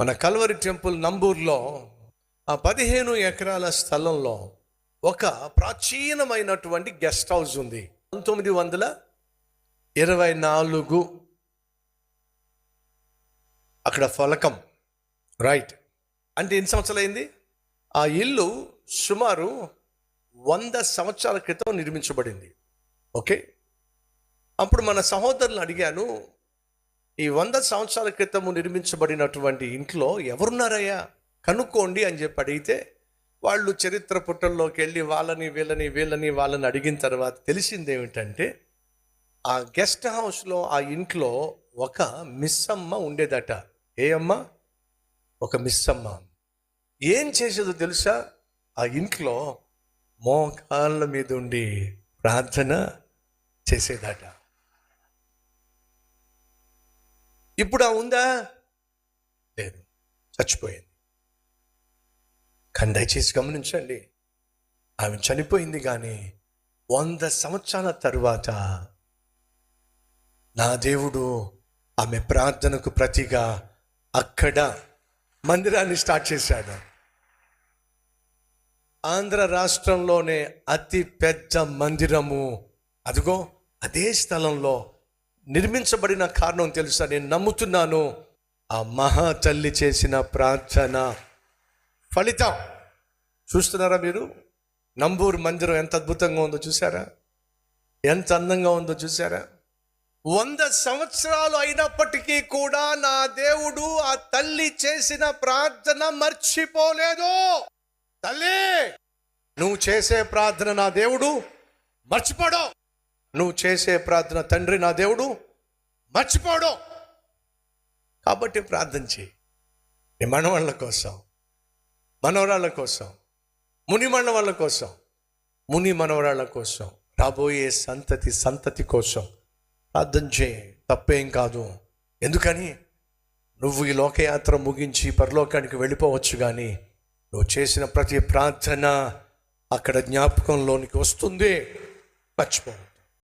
మన Calvary temple నంబూర్లో ఆ పదిహేను ఎకరాల స్థలంలో ఒక ప్రాచీనమైనటువంటి గెస్ట్ హౌస్ ఉంది. పంతొమ్మిది వందల ఇరవై నాలుగు. అక్కడ ఫలకం రైట్. అంటే ఎన్ని సంవత్సరాలు అయింది? ఆ ఇల్లు సుమారు వంద సంవత్సరాల క్రితం నిర్మించబడింది. ఓకే? అప్పుడు మన సహోదరులు అడిగాను ఈ వంద సంవత్సరాల క్రితము నిర్మించబడినటువంటి ఇంట్లో ఎవరున్నారయ్యా? కనుక్కోండి అని చెప్పి అడిగితే వాళ్ళు చరిత్ర పుట్టల్లోకి వెళ్ళి వాళ్ళని వీళ్ళని వీళ్ళని వాళ్ళని అడిగిన తర్వాత తెలిసింది ఏమిటంటే ఆ గెస్ట్ హౌస్లో ఆ ఇంట్లో ఒక మిస్సమ్మ ఉండేదట. ఏ అమ్మ? ఒక మిస్సమ్మ. ఏం చేసేదో తెలుసా? ఆ ఇంట్లో మోకాళ్ళ మీద ఉండి ప్రార్థన చేసేదట. ఇప్పుడు ఆ ఉందా? లేదు. చచ్చిపోయింది. కానీ దయచేసి గమనించండి. ఆమె చనిపోయింది కానీ వంద సంవత్సరాల తరువాత నా దేవుడు ఆమె ప్రార్థనకు ప్రతిగా అక్కడ మందిరాన్ని స్టార్ట్ చేశాడు. ఆంధ్ర రాష్ట్రంలోనే అతి పెద్ద మందిరము. అదిగో అదే స్థలంలో నిర్మించబడిన కారణం తెలుసా? నేను నమ్ముతున్నాను. ఆ మహా తల్లి చేసిన ప్రార్థన ఫలితం. చూస్తున్నారా మీరు? నంబూరు మందిరం ఎంత అద్భుతంగా ఉందో చూసారా ఎంత అందంగా ఉందో చూసారా వంద సంవత్సరాలు అయినప్పటికీ కూడా నా దేవుడు ఆ తల్లి చేసిన ప్రార్థన మర్చిపోలేదు. తల్లి నువ్వు చేసే ప్రార్థన నా దేవుడు మర్చిపోడు. నువ్వు చేసే ప్రార్థన తండ్రి నా దేవుడు మర్చిపోడు. కాబట్టి ప్రార్థన చేయి. నీ మనవాళ్ళ కోసం మనవరాళ్ళ కోసం ముని మనవాళ్ళ కోసం ముని మనవరాళ్ళ కోసం రాబోయే సంతతి సంతతి కోసం ప్రార్థన చేయి. తప్పేం కాదు. ఎందుకని? నువ్వు ఈ లోకయాత్ర ముగించి పరలోకానికి వెళ్ళిపోవచ్చు కానీ నువ్వు చేసిన ప్రతి ప్రార్థన అక్కడ జ్ఞాపకంలోనికి వస్తుంది. మర్చిపో